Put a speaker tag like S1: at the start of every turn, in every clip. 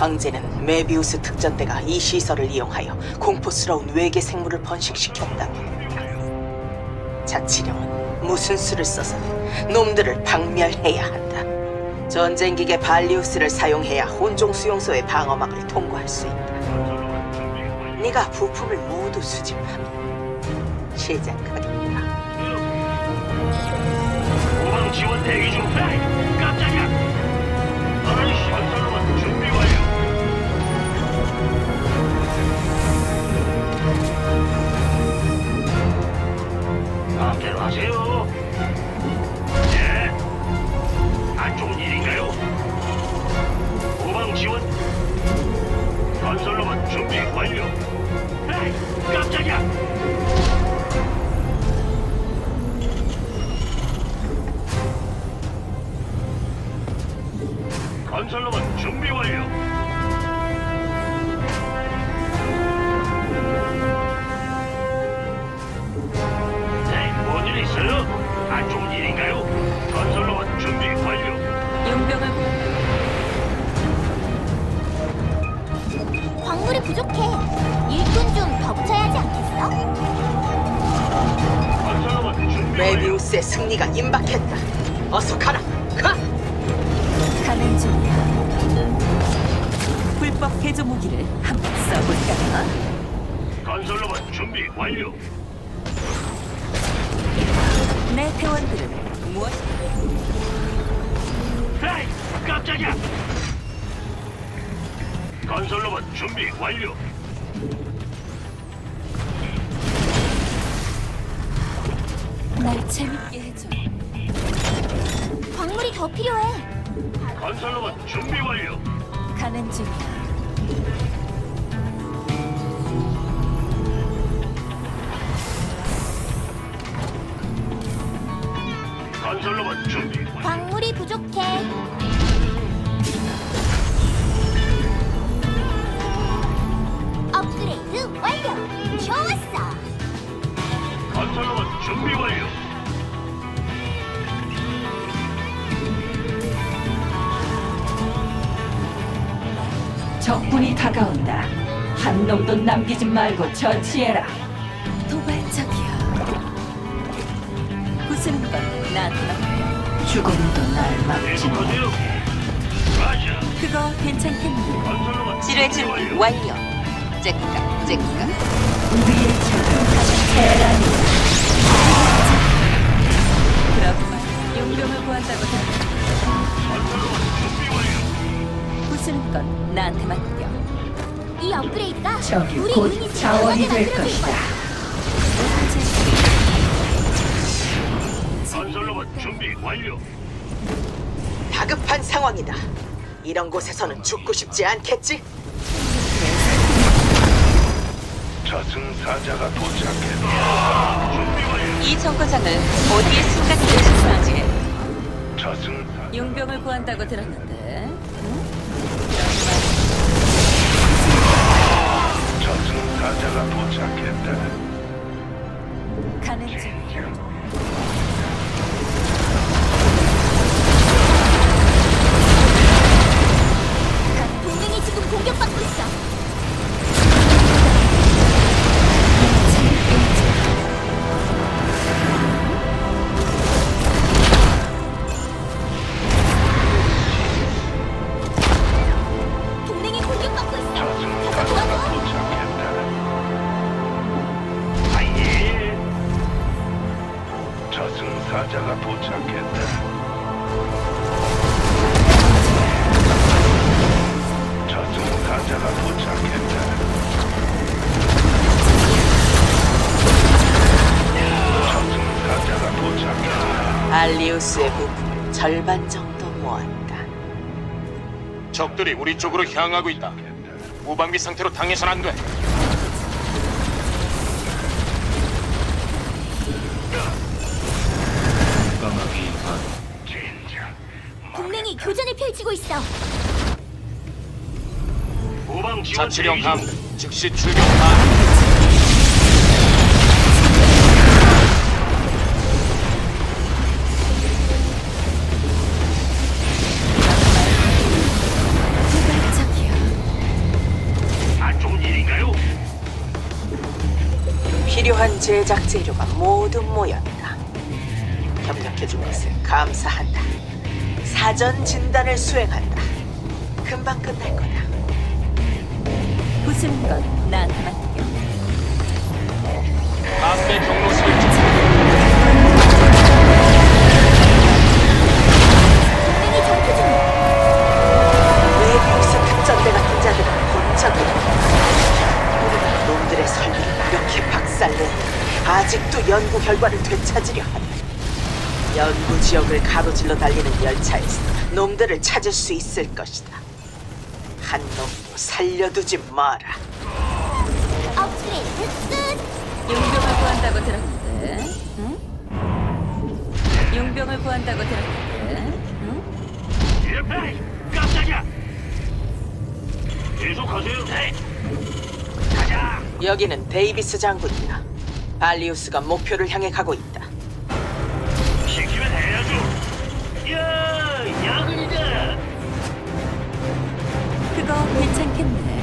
S1: 황제는 메비우스 특전대가 이 시설을 이용하여 공포스러운 외계 생물을 번식시켰다고. 자치령은 무슨 수를 써서든 놈들을 박멸해야 한다. 전쟁기계 발리우스를 사용해야 혼종 수용소의 방어막을 통과할 수 있다. 네가 부품을 모두 수집하면 시작하겠다.
S2: 지원 대기 중. 깜짝이야. 마음대로 하세요. 예. 안 좋은 일인가요? 후방 지원. 건설로만 준비 완료. 에이, 깜짝이야.
S3: 불법 개조 무기를 한번 써볼까?
S2: 건설로만 준비 완료.
S3: 내 대원들은 무엇?
S2: 에이, 깜짝이야. 건설로만 준비 완료.
S3: 날 재밌게 해줘.
S4: 광물이 더 필요해.
S2: 건설로만 준비 완료.
S3: 가는 중이야.
S4: 광물이 부족해.
S5: 놈도 남기지 말고 처치해라.
S3: 도발적이야. 부수는 건 나한테 맡겨.
S5: 죽음도 날 막지 못.
S2: 계속하세요. 맞아.
S3: 그거 괜찮겠니?
S2: 건설로만
S3: 지뢰
S2: 준비 완료.
S3: 잭가, 잭가.
S5: 우리의 적은 적이
S4: 우리
S5: 곧 자원이 될 것이다.
S4: 거야.
S2: 건설로만 준비 완료.
S1: 다급한 상황이다. 이런 곳에서는 죽고 싶지 않겠지?
S2: 저승사자가 도착했다. 준비 완료.
S3: 이 정거장을 어디에 숨겼는지 싶어하지?
S2: 저승사
S3: 용병을 구한다고 들었는데.
S1: 알리우스의 부품을 절반 정도 모았다.
S6: 적들이 우리 쪽으로 향하고 있다. 무방비 상태로 당해선 안 돼.
S4: 동맹이 교전을 펼치고 있어.
S2: 후방 지원
S6: 자치령. 함 즉시 출격 반.
S1: 제작 재료가 모두 모였다. 협력해준 것을 감사한다. 사전 진단을 수행한다. 금방 끝날 거다.
S3: 부수는 건 나한테 맡겨.
S6: 담배 경로
S1: 아직도 연구 결과를 되찾으려 하다. 연구 지역을 가로질러 달리는 열차에서 놈들을 찾을 수 있을 것이다. 한 놈도 살려두지 마라.
S4: 업그레이드 끝.
S3: 용병을 구한다고 들었는데. 응? 용병을 구한다고 들었는데. 응?
S2: 예, 깜짝이야. 계속하세요. 네. 가자.
S1: 여기는 데이비스 장군이다. 발리우스가 목표를 향해 가고 있다.
S2: 시키면 해야죠. 야, 야근이다.
S3: 그거 괜찮겠네.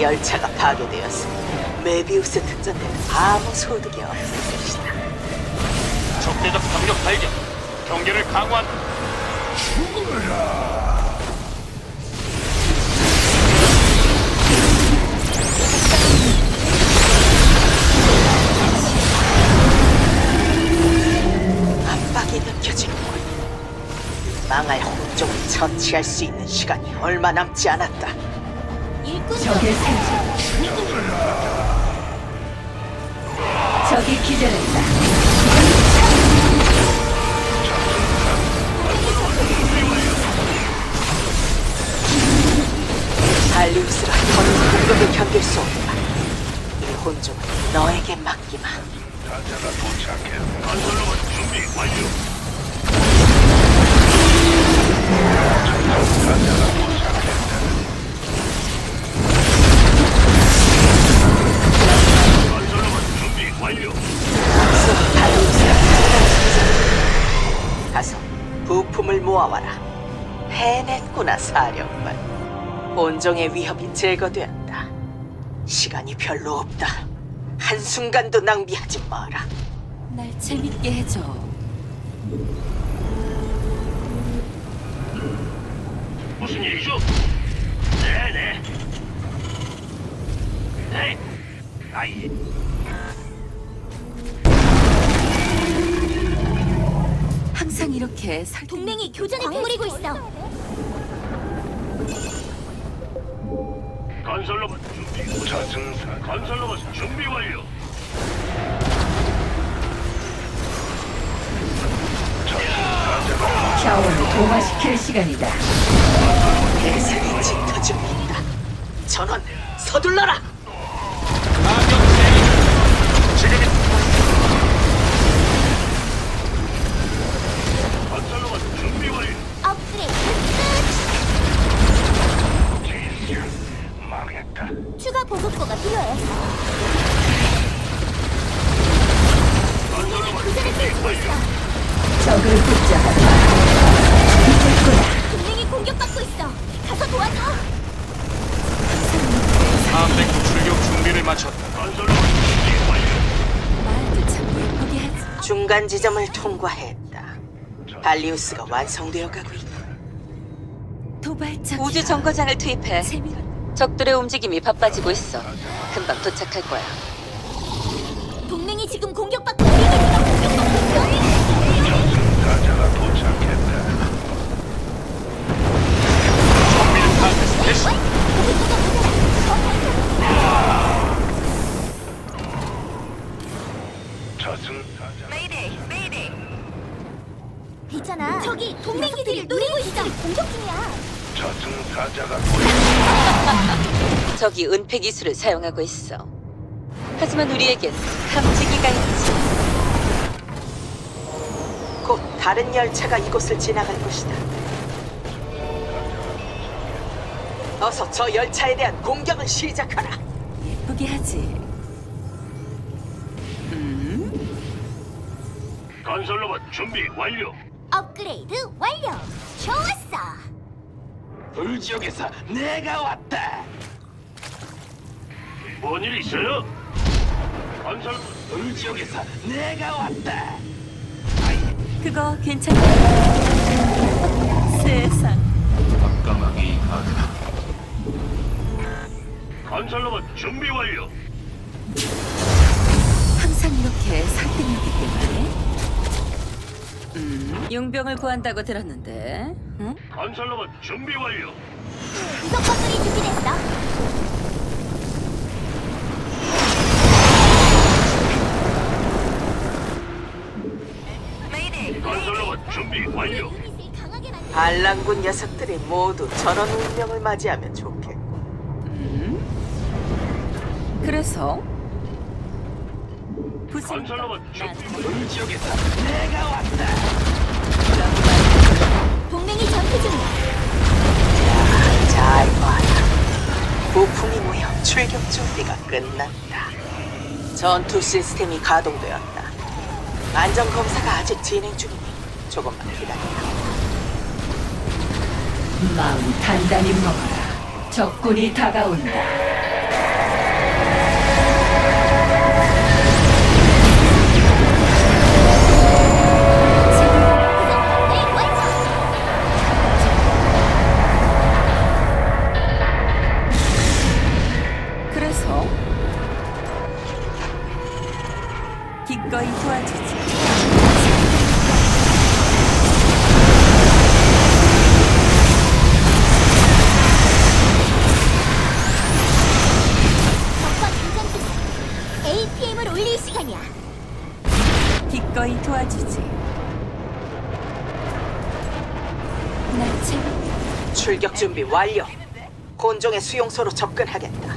S1: 열차가 파괴되었으니 메비우스 특전대는 아무 소득이 없을 것이다.
S6: 적대적 병력 발견. 경계를 강화한.
S1: 압박이 느껴지는군. 망할 혼종을 처치할 수 있는 시간이 얼마 남지 않았다.
S5: 적의 생존. 적이 기절했다.
S1: 발리우스라 더는 공격을 견딜 수 없다. 이 혼종은 너에게 맡기마.
S2: 사자가 도착했다. 건설로봇 준비 완료.
S1: 모아와라. 해냈구나 사령관. 혼종의 위협이 제거되었다. 시간이 별로 없다. 한순간도 낭비하지 마라.
S3: 날 재밌게 해줘.
S2: 무슨 일이죠? 네네. 네. 아이.
S3: 항상 이렇게 설
S4: 동맹이 교전에 광물이고 있어.
S2: 건설로봇 준비. 저승사. 건설로봇 준비 완료.
S5: 자원을 동화시킬 시간이다.
S1: 대상이 짙어 중이다. 전원 서둘러라.
S6: 지금
S4: 추가 보급고가 필요해.
S2: 건설로봇
S4: 교전을 펼치고 있어.
S5: 적을 붙잡아라. 이겼구나.
S4: 동맹이 공격받고 있어. 가서 도와줘.
S6: 300 출격 준비를 마쳤다.
S2: 건설로봇 준비 완료.
S3: 말도 참 예쁘게 하지.
S1: 중간 지점을 통과했다. 발리우스가 완성되어 가고 있다.
S3: 도발적.
S7: 우주 정거장을 투입해
S3: 재미.
S7: 적들의 움직임이 바빠지고 있어. 금방 도착할 거야.
S4: 동맹이 지금 공격받고
S2: 있잖아. 저기
S6: 동맹기들이 노리고 있어.
S4: 공격 중이야.
S2: 저승사자가
S7: 적이 은폐 기술을 사용하고 있어. 하지만 우리에겐 탐지기가 있지.
S1: 곧 다른 열차가 이곳을 지나갈 것이다. 어서 저 열차에 대한 공격을 시작하라.
S3: 예쁘게 하지.
S2: 건설로봇 준비 완료.
S4: 업그레이드 완료. 좋았어.
S2: 불지역에서 내가 왔다. 뭔 일 있어요? 건설 불지역에서 내가 왔다.
S3: 그거 괜찮아. 세상.
S2: 건설로봇 준비 완료.
S3: 항상 이렇게 설득력있게 말해. 음, 용병을 구한다고 들었는데. 응?
S2: 건설로봇 준비 완료.
S4: 구석 건물이 준비됐어.
S2: 건설로봇 준비 완료.
S4: 유닛을 강하게 만들.
S1: 반란군 녀석들이 모두 저런 운명을 맞이하면 좋겠고.
S3: 그래서 무슨
S2: 건설로봇 준비
S3: 나한테
S2: 불지역에서 내가 왔다.
S4: 동맹이 전투 중이야.
S1: 잘 봐라. 부품이 모여 출격 준비가 끝났다. 전투 시스템이 가동되었다. 안전 검사가 아직 진행 중이니 조금만 기다려.
S5: 마음 단단히 먹어라. 적군이 다가온다.
S1: 곤종의 수용소로 접근하겠다.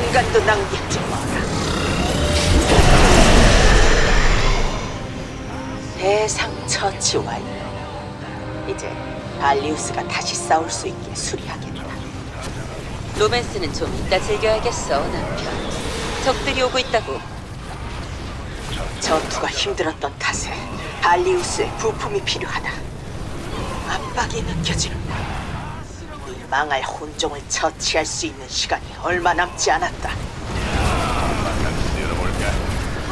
S1: 순간도 낭비하지 마라. 대상 처치 완료. 이제 발리우스가 다시 싸울 수 있게 수리하겠다.
S7: 로맨스는 좀 이따 즐겨야겠어, 남편. 적들이 오고 있다고.
S1: 전투가 힘들었던 탓에 발리우스의 부품이 필요하다. 압박이 느껴지는다. 이 망할 혼종을 처치할 수 있는 시간이 얼마 남지 않았다.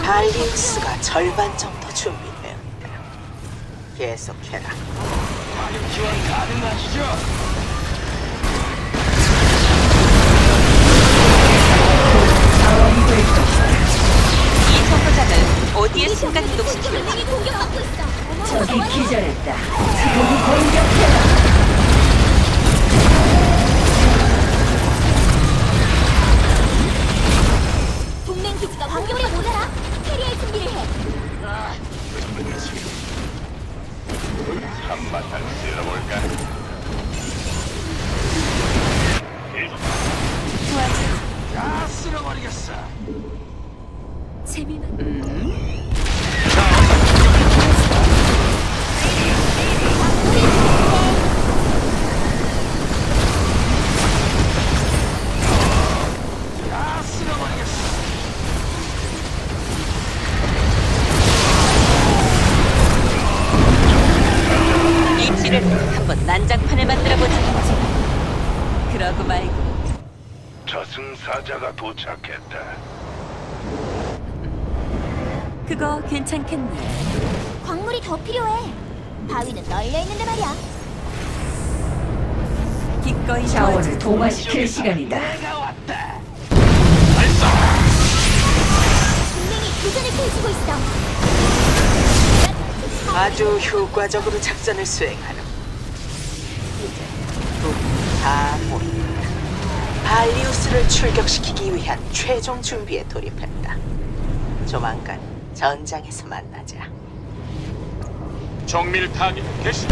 S1: 발리우스가 절반 정도 준비되었다. 계속해라.
S2: 지원 가능하시죠?
S7: 어디에 순간
S4: 있어.
S5: 적이 기절했다. 모두 공격해라.
S4: 캐리할 준비를 해.
S2: 한바탕 쓸어볼까?
S4: 광물이 더 필요해. 바위는 널려 있는데 말이야.
S3: 기꺼이
S5: 자원을 동화시킬 시간이다.
S4: 동맹이 교전을 펼치고 있어.
S1: 아주 효과적으로 작전을 수행하는. 이제 다 모인다. 발리우스를 출격시키기 위한 최종 준비에 돌입했다. 조만간 전장에서 만나자.
S6: 정밀 타격 개시.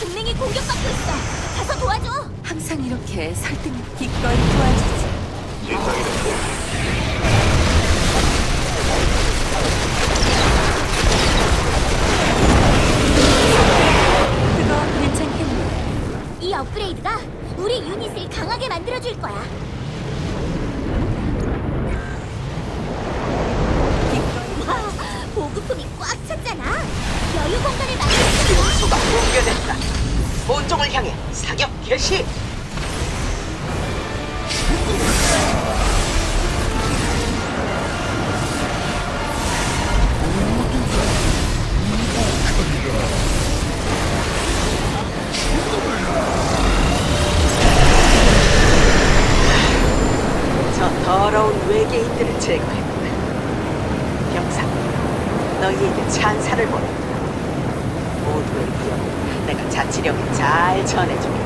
S4: 동맹이 공격받고 있어. 가서 도와줘.
S3: 항상 이렇게 설득 기꺼이 도와주지. 그거
S4: 만들어줄 거야. 와, 보급품이 꽉 찼잖아. 여유 공간을 만들어.
S1: 수용소가 붕괴됐다. 본종을 향해 사격 개시. 더러운 외계인들을 제거했구나. 병사, 너희에게 찬사를 보낸다. 모두의 위협 내가 자치령에 잘 전해주겠다.